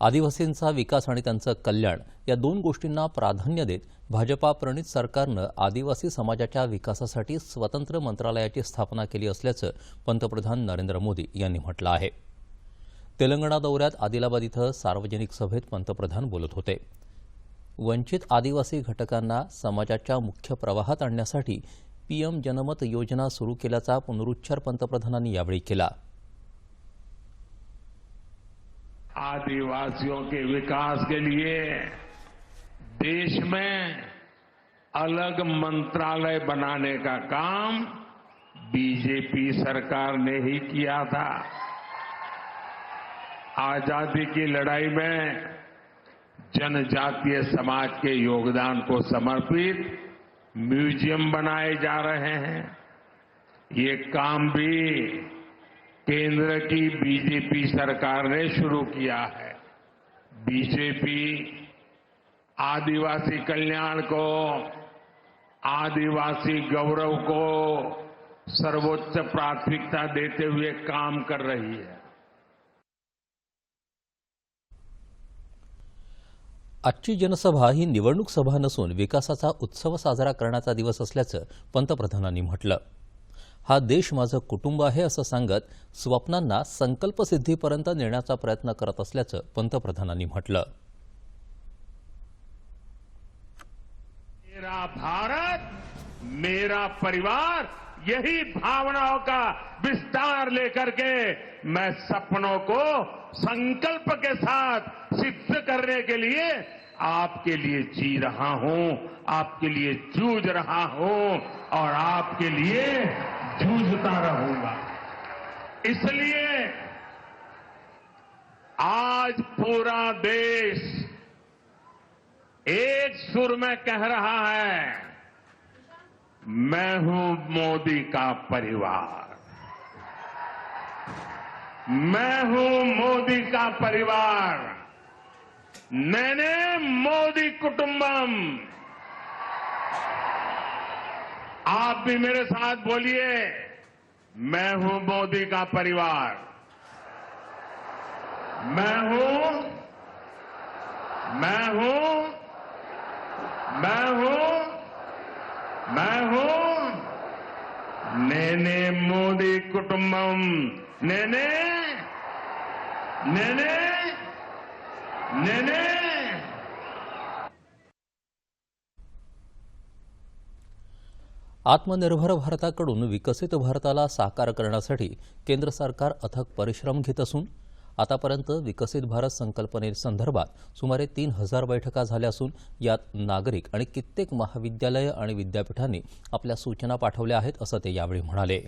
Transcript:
आदिवासींचा विकास आणि त्यांचं कल्याण या दोन गोष्टींना प्राधान्य देत भाजपा प्रणित सरकारनं आदिवासी समाजाच्या विकासासाठी स्वतंत्र मंत्रालयाची स्थापना केली असल्याचं पंतप्रधान नरेंद्र मोदी यांनी म्हटलं आहे. तेलंगणा दौऱ्यात आदिलाबाद इथं सार्वजनिक सभेत पंतप्रधान बोलत होते. वंचित आदिवासी घटकांना समाजाच्या मुख्य प्रवाहात आणण्यासाठी पीएम जनमत योजना सुरू केल्याचा पुनरुच्चार पंतप्रधानांनी यावेळी केला. आदिवासियों के विकास के लिए देश में अलग मंत्रालय बनाने का काम बीजेपी सरकार ने ही किया था। आज़ादी की लड़ाई में जनजातीय समाज के योगदान को समर्पित म्यूज़ियम बनाए जा रहे हैं। ये काम भी केंद्र की बीजेपी सरकार ने शुरू किया है। बीजेपी आदिवासी कल्याण को, आदिवासी गौरव को सर्वोच्च प्राथमिकता देते हुए काम कर रही है। आजची जनसभा ही निवडणूक सभा नसून विकासाचा उत्सव साजरा करण्याचा दिवस असल्याचं पंतप्रधानांनी म्हटलं. हा देश माझं कुटुंब आहे असं सांगत स्वप्नांना संकल्पसिद्धीपर्यंत नेण्याचा प्रयत्न करत असल्याचं पंतप्रधानांनी मेरा भारत, मेरा परिवार, यही भावनाओं का विस्तार लेकर के मैं सपनों को संकल्प के साथ सिद्ध करने के लिए आपके लिए जी रहा हूँ, आपके लिए जूझ रहा हूँ और आपके लिए जूझता रहूँगा। इसलिए आज पूरा देश एक सुर में कह रहा है, मैं हूँ मोदी का परिवार। मैं हूँ मोदी का परिवार। मैंने मोदी कुटुंबम। आप भी मेरे साथ बोलिए। मैं हूँ मोदी का परिवार। मैं हूँ मैं हूँ मैं हूँ मैं हूँ। नेने मोदी कुटुंबम। नेने नेने नेने आत्मनिर्भर भारताकडून विकसित भारताला साकार करण्यासाठी केंद्र सरकार अथक परिश्रम घेत असून आतापर्यंत विकसित भारत संकल्पनेसंदर्भात सुमारे तीन हजार बैठका झाल्या असून यात नागरिक आणि कित्येक महाविद्यालयं आणि विद्यापीठांनी आपल्या सूचना पाठवल्या आहेत असं ते यावेळी म्हणाले.